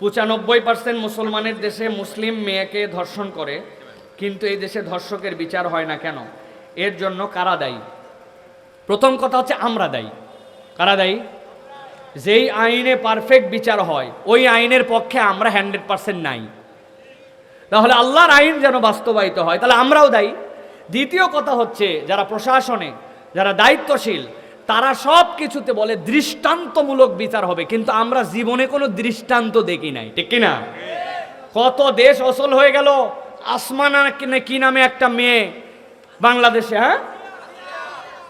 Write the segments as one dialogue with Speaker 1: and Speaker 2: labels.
Speaker 1: পঁচানব্বই পার্সেন্ট মুসলমানের দেশে মুসলিম মেয়েকে ধর্ষণ করে, কিন্তু এই দেশে ধর্ষকের বিচার হয় না কেন? এর জন্য কারা দায়ী? প্রথম কথা হচ্ছে আমরা দায়ী। কারা দায়ী? যেই আইনে পারফেক্ট বিচার হয়, ওই আইনের পক্ষে আমরা হান্ড্রেড পার্সেন্ট নাই। তাহলে আল্লাহর আইন যেন বাস্তবায়িত হয়, তাহলে আমরাও দায়ী। দ্বিতীয় কথা হচ্ছে, যারা প্রশাসনে, যারা দায়িত্বশীল তারা সব কিছুতে বলে দৃষ্টান্তমূলক বিচার হবে, কিন্তু আমরা জীবনে কোনো দৃষ্টান্ত দেখি নাই, ঠিক কিনা? কত দেশ অসল হয়ে গেল, আসমানা কি নামে একটা মেয়ে বাংলাদেশে হ্যাঁ?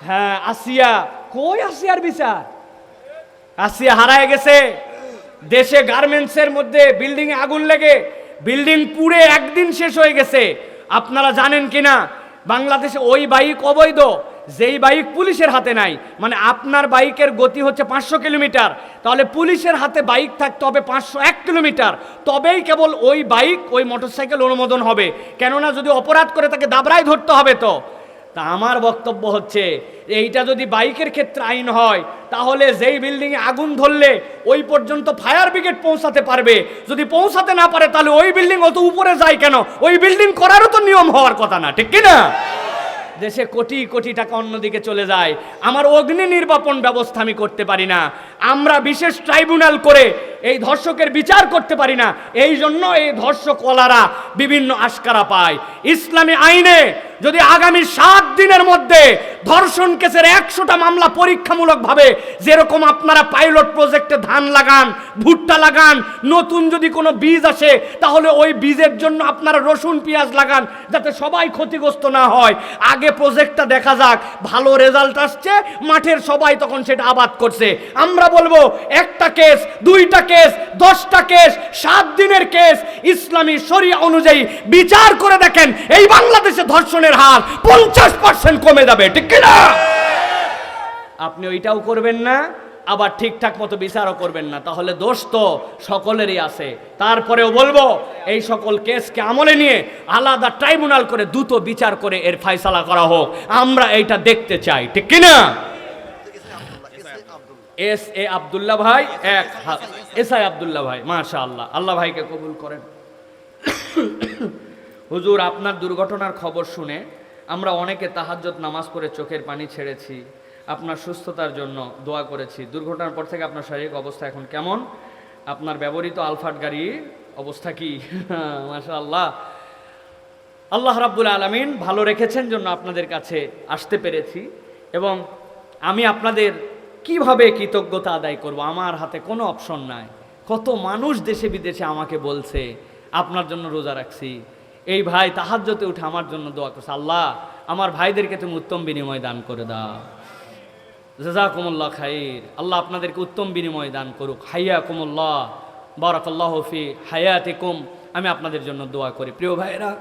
Speaker 1: হ্যাঁ আসিয়া, কই আসিয়ার বিচার? আসিয়া হারায় গেছে। দেশে গার্মেন্টসের মধ্যে বিল্ডিং এ আগুন লেগে, বিল্ডিং পুড়ে একদিন শেষ হয়ে গেছে। আপনারা জানেন কিনা, বাংলাদেশে ওই বাইক অবৈধ যেই বাইক পুলিশের হাতে নাই মানে আপনার বাইকের গতি হচ্ছে পাঁচশো কিলোমিটার, তাহলে পুলিশের হাতে বাইক থাকতে হবে পাঁচশো এক কিলোমিটার। তবেই কেবল ওই বাইক, ওই মোটরসাইকেল অনুমোদন হবে। কেননা যদি অপরাধ করে তাকে দাবরায় ধরতে হবে তো। তা আমার বক্তব্য হচ্ছে, এইটা যদি বাইকের ক্ষেত্রে আইন হয়, তাহলে যেই বিল্ডিংয়ে আগুন ধরলে, ওই পর্যন্ত ফায়ার ব্রিগেড পৌঁছাতে পারবে। যদি পৌঁছাতে না পারে, তাহলে ওই বিল্ডিং অত উপরে যায় কেন? ওই বিল্ডিং করারও তো নিয়ম হওয়ার কথা না, ঠিক কি না? দেশে কোটি কোটি টাকা অন্যদিকে চলে যায়। আমার অগ্নি নির্বাপন ব্যবস্থা আমি করতে পারি না। আমরা বিশেষ ট্রাইব্যুনাল করে এই ধর্ষকের বিচার করতে পারি না। এই জন্য এই ধর্ষকলারা বিভিন্ন আশকারা পায়। ইসলামী আইনে যদি আগামী সাত দিনের মধ্যে ধর্ষণ কেসের একশোটা মামলা পরীক্ষামূলকভাবে যেরকম আপনারা পাইলট প্রজেক্টে ধান লাগান, ভুট্টা লাগান, নতুন যদি কোনো বীজ আসে, তাহলে ওই বীজের জন্য আপনারা রসুন, পেঁয়াজ লাগান, যাতে সবাই ক্ষতিগ্রস্ত না হয়। আগে প্রজেক্টটা দেখা যাক, ভালো রেজাল্ট আসছে, মাঠের সবাই তখন সেটা আবাদ করছে। আমরা বলব, একটা কেস, দুইটা কেস, দশটা কেস, সাত দিনের কেস, ইসলামী শরিয়া অনুযায়ী বিচার করে দেখেন, এই বাংলাদেশে ধর্ষণের হার পঞ্চাশ পার্সেন্ট কমে যাবে, ঠিক কিনা? আপনি ওইটাও করবেন না, আবার ঠিকঠাক মতো বিচারও করবেন না। তাহলে দোষ তো সকলেরই আছে। তারপরেও বলব, এই সকল কেসকে আমলে নিয়ে আলাদা ট্রাইব্যুনাল করে দ্রুত বিচার করে এর ফাইসালা করা হোক। আমরা এইটা দেখতে চাই, ঠিক কিনা এস এ আবদুল্লাহ ভাই, এক এস আই আবদুল্লাহ ভাই মাশা আল্লাহ আল্লাহ ভাইকে কবুল করেন। হুজুর, আপনার দুর্ঘটনার খবর শুনে আমরা অনেকে তাহাজ্জত নামাজ পড়ে চোখের পানি ছেড়েছি, আপনার সুস্থতার জন্য দোয়া করেছি। দুর্ঘটনার পর থেকে আপনার শারীরিক অবস্থা এখন কেমন? আপনার ব্যবহৃত আলফাট গাড়ির অবস্থা কি? মাশা আল্লাহ আল্লাহ রাব্বুল আলমিন ভালো রেখেছেন জন্য আপনাদের কাছে আসতে পেরেছি এবং আমি আপনাদের কীভাবে কৃতজ্ঞতা আদায় করব আমার হাতে কোনো অপশন নাই। কত মানুষ দেশে বিদেশে আমাকে বলছে, আপনার জন্য রোজা রাখছি। এই ভাই, তাহাজ্জতে উঠে আমার জন্য দোয়া করছে। আল্লাহ, আমার ভাইদেরকে তুমি উত্তম বিনিময় দান করে দাও। জাজাকুমুল্লাহ খাইর। আল্লাহ আপনাদেরকে উত্তম বিনিময় দান করুক। হাইয়া কুমুল্লাহ বারাকাল্লাহ ফি হায়াতিকুম। আমি আপনাদের জন্য দোয়া করি। প্রিয় ভাইরা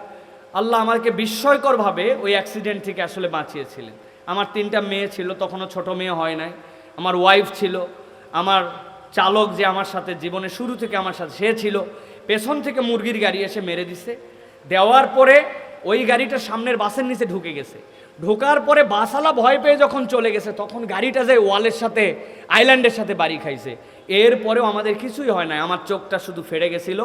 Speaker 1: আল্লাহ আমাকে বিস্ময়করভাবে ওই অ্যাক্সিডেন্ট থেকে আসলে বাঁচিয়েছিলেন। আমার তিনটা মেয়ে ছিল, তখনও ছোট মেয়ে হয় নাই। আমার ওয়াইফ ছিল। আমার চালক যে আমার সাথে জীবনে শুরু থেকে আমার সাথে, সে ছিল। পেছন থেকে মুরগির গাড়ি এসে মেরে দিছে। দেওয়ার পরে ওই গাড়িটা সামনের বাসের নিচে ঢুকে গেছে। ঢোকার পরে বাসালা ভয় পেয়ে যখন চলে গেছে, তখন গাড়িটা যে ওয়ালের সাথে, আইল্যান্ডের সাথে বাড়ি খাইছে। এরপরেও আমাদের কিছুই হয় না আমার চোখটা শুধু ফেড়ে গেছিল।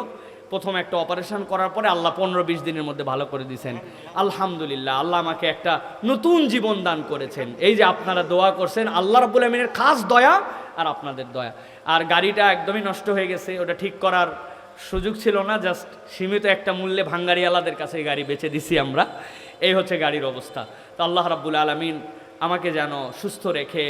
Speaker 1: প্রথম একটা অপারেশন করার পরে আল্লাহ পনেরো বিশ দিনের মধ্যে ভালো করে দিয়েছেন আলহামদুলিল্লাহ, আল্লাহ আমাকে একটা নতুন জীবন দান করেছেন। এই যে আপনারা দোয়া করছেন, আল্লাহ রাবুল আমিনের খাস দয়া আর আপনাদের দয়া। আর গাড়িটা একদমই নষ্ট হয়ে গেছে, ওটা ঠিক করার সুযোগ ছিল না জাস্ট সীমিত একটা মূল্যে ভাঙ্গারিওয়ালাদের কাছে গাড়ি বেচে দিছি আমরা। এই হচ্ছে গাড়ির অবস্থা। তো আল্লাহ রাব্বুল আলমিন আমাকে যেন সুস্থ রেখে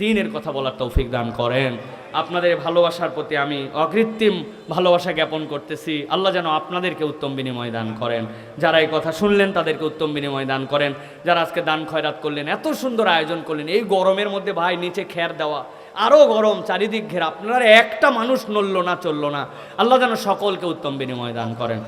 Speaker 1: দিনের কথা বলার তৌফিক দান করেন। আপনাদের ভালোবাসার প্রতি আমি অকৃত্রিম ভালোবাসা জ্ঞাপন করতেছি। আল্লাহ যেন আপনাদেরকে উত্তম বিনিময় দান করেন। যারা এই কথা শুনলেন, তাদেরকে উত্তম বিনিময় দান করেন। যারা আজকে দান খয়রাত করলেন, এত সুন্দর আয়োজন করলেন, এই গরমের মধ্যে ভাই নিচে খের দেওয়া আরও গরম, চারিদিক ঘেরা, আপনারা একটা মানুষ নড়লো না চলল না। আল্লাহ যেন সকলকে উত্তম বিনিময় দান করেন।